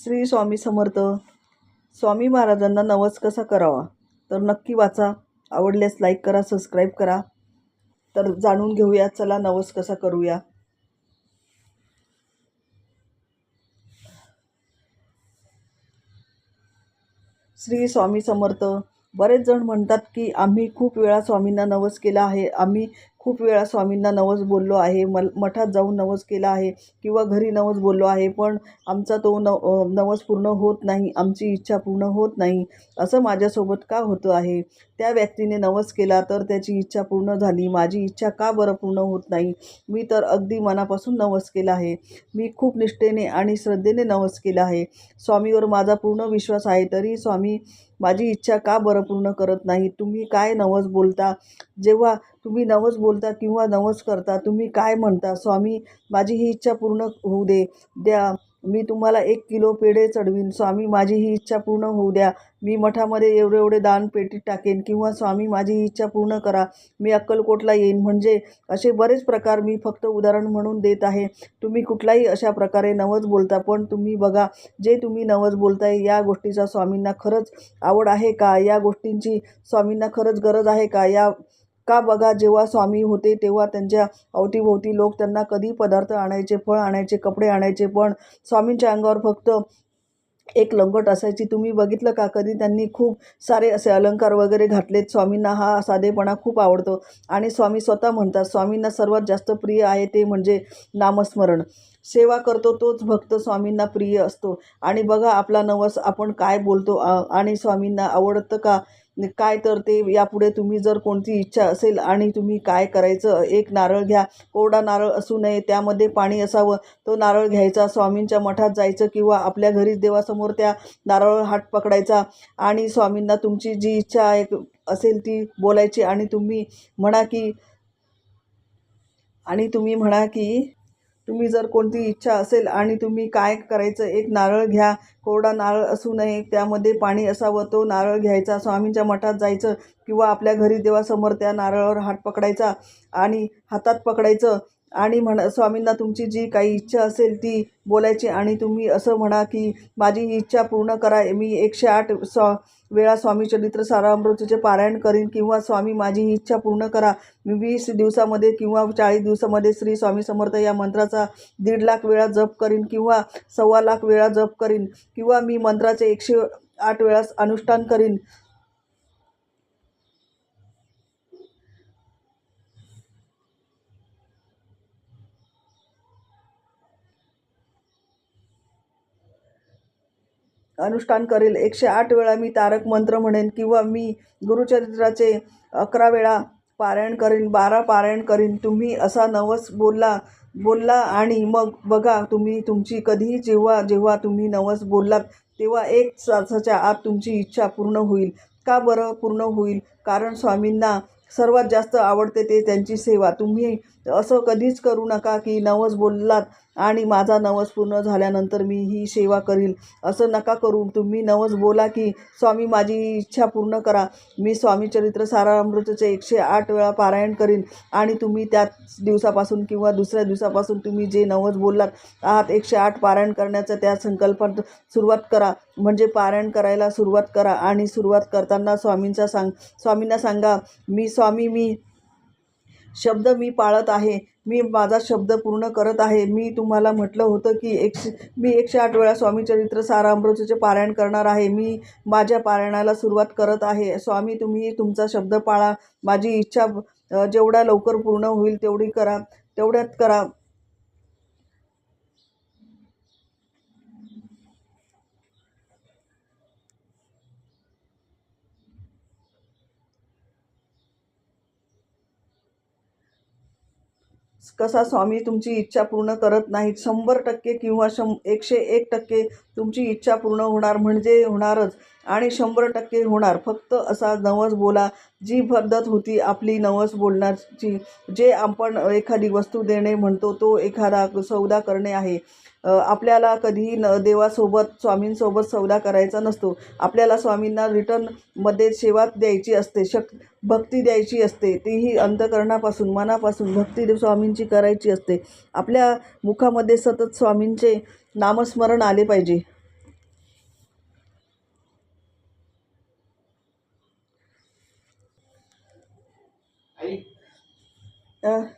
श्री स्वामी समर्थ. स्वामी महाराजांना नवस कसा करावा? तर नक्की वाचा. आवडल्यास लाईक करा सबस्क्राईब करा. तर जाणून घेऊया चला नवस कसा करूया. श्री स्वामी समर्थ. बरेच जण म्हणतात की आम्ही खूप वेळा स्वामींना नवस केला आहे. आम्ही खूप वेळा स्वामींना नवस बोललो आहे मल मठात जाऊन नवस केला आहे किंवा घरी नवस बोललो आहे पण आमचा तो नव नवस पूर्ण होत नाही आमची इच्छा पूर्ण होत नाही असं माझ्यासोबत का होतं आहे? त्या व्यक्तीने नवस केला तर त्याची इच्छा पूर्ण झाली माझी इच्छा का बरं पूर्ण होत नाही? मी तर अगदी मनापासून नवस केला आहे. मी खूप निष्ठेने आणि श्रद्धेने नवस केला आहे. स्वामीवर माझा पूर्ण विश्वास आहे तरी स्वामी माझी इच्छा का बरं पूर्ण करत नाही? तुम्ही काय नवस बोलता? जेव्हा तुम्ही नवस बोलता किंवा नवस करता तुम्ही काय म्हणता? स्वामी माझी ही इच्छा पूर्ण होऊ दे. द्या. मी तुम्हाला एक किलो पेढे चढवीन. स्वामी माझी ही इच्छा पूर्ण होऊ द्या. मी मठामध्ये एवढे एवढे दान पेटीत टाकेन. किंवा स्वामी माझी ही इच्छा पूर्ण करा. मी अक्कलकोटला येईन. म्हणजे असे बरेच प्रकार मी फक्त उदाहरण म्हणून देत आहे. तुम्ही कुठलाही अशा प्रकारे नवस बोलता पण तुम्ही बघा जे तुम्ही नवस बोलताय या गोष्टीचा स्वामींना खरंच आवड आहे का? या गोष्टींची स्वामींना खरंच गरज आहे का? या का बघा जेव्हा स्वामी होते तेव्हा त्यांच्या अवतीभोवती लोक त्यांना कधी पदार्थ आणायचे फळ आणायचे कपडे आणायचे पण स्वामींच्या अंगावर फक्त एक लंगोट असायची. तुम्ही बघितलं का? कधी त्यांनी खूप सारे असे अलंकार वगैरे घातलेत. स्वामींना हा साधेपणा खूप आवडतो. आणि स्वामी स्वतः म्हणतात स्वामींना सर्वात जास्त प्रिय आहे ते म्हणजे नामस्मरण. सेवा करतो तोच भक्त स्वामींना प्रिय असतो. आणि बघा आपला नवस आपण काय बोलतो? आणि स्वामींना आवडतं का? काय तर ते यापुढे तुम्ही जर कोणती इच्छा असेल आणि तुम्ही काय करायचं एक नारळ घ्या कोरडा नारळ असू नये त्यामध्ये पाणी असावं तो नारळ घ्यायचा स्वामींच्या मठात जायचं किंवा आपल्या घरीच देवासमोर त्या नारळ हात पकडायचा आणि स्वामींना तुमची जी इच्छा आहे असेल ती बोलायची आणि तुम्ही म्हणा की आणि तुम्ही म्हणा की तुम्ही जर कोणती इच्छा असेल आणि तुम्ही काय करायचं एक नारळ घ्या कोरडा नारळ असू नये त्यामध्ये पाणी असावं तो नारळ घ्यायचा स्वामींच्या मठात जायचं किंवा आपल्या घरी देवासमोर त्या नारळावर हात पकडायचा आणि हातात पकडायचं आणि म्हण स्वामींना तुमची जी काही इच्छा असेल ती बोलायची आणि तुम्ही असं म्हणा की माझी ही इच्छा पूर्ण करा मी एकशे आठ स्वा वेळा स्वामी चरित्र सारामृतचे पारायण करीन किंवा स्वामी माझी ही इच्छा पूर्ण करा मी वीस दिवसामध्ये किंवा चाळीस दिवसामध्ये श्री स्वामी समर्थ या मंत्राचा दीड लाख वेळा जप करीन किंवा सव्वा लाख वेळा जप करीन किंवा मी मंत्राचे एकशे आठ वेळा अनुष्ठान करीन अनुष्ठान करेल. एकशे आठ वेळा मी तारक मंत्र म्हणेन किंवा मी गुरुचरित्राचे अकरा वेळा पारायण करीन बारा पारायण करीन. तुम्ही असा नवस बोलला बोलला आणि मग बघा तुम्ही तुमची कधीही जेव्हा जेव्हा तुम्ही नवस बोललात तेव्हा एक तासाच्या आत तुमची इच्छा पूर्ण होईल. का बरं पूर्ण होईल? कारण स्वामींना सर्वात जास्त आवडते ते त्यांची सेवा. तुम्ही असं कधीच करू नका की नवस बोललात आणि माझा नवस पूर्ण झाल्यानंतर मी ही सेवा करील असं नका करू. तुम्ही नवस बोला की स्वामी माझी इच्छा पूर्ण करा. मी स्वामी चरित्र सारामृतचे एकशे आठ वेळा पारायण करीन आणि तुम्ही त्याच दिवसापासून किंवा दुसऱ्या दिवसापासून तुम्ही जे नवस बोललात आहात एकशे आठ पारायण करण्याचं त्या संकल्पात सुरुवात करा. म्हणजे पारायण करायला सुरुवात करा आणि सुरुवात करताना स्वामींचा सांग स्वामींना सांगा मी स्वामी मी शब्द मी पाळत आहे. मी माझा शब्द पूर्ण करत आहे. मी तुम्हाला म्हटलं होतं की एकशे मी एकशे आठ वेळा स्वामी चरित्र सारामृतचे पारायण करणार आहे. मी माझ्या पारायणाला सुरुवात करत आहे. स्वामी तुम्ही तुमचा शब्द पाळा. माझी इच्छा जेवढ्या लवकर पूर्ण होईल तेवढी करा. तेवढ्यात करा. कसा स्वामी तुमची इच्छा पूर्ण करत नाहीत? शंभर टक्के किंवा शं एकशे एक टक्के तुमची इच्छा पूर्ण होणार म्हणजे होणारच. आणि शंभर टक्के होणार. फक्त असा नवस बोला जी पद्धत होती आपली नवस बोलण्याची जे आपण एखादी वस्तू देणे म्हणतो तो एखादा सौदा करणे आहे. आपल्याला कधीही न देवासोबत स्वामींसोबत सौदा करायचा नसतो. आपल्याला स्वामींना रिटर्नमध्ये सेवा द्यायची असते शक भक्ती द्यायची असते तीही अंतकरणापासून मनापासून भक्ती स्वामींची करायची असते. आपल्या मुखामध्ये सतत स्वामींचे नामस्मरण आले पाहिजे. uh,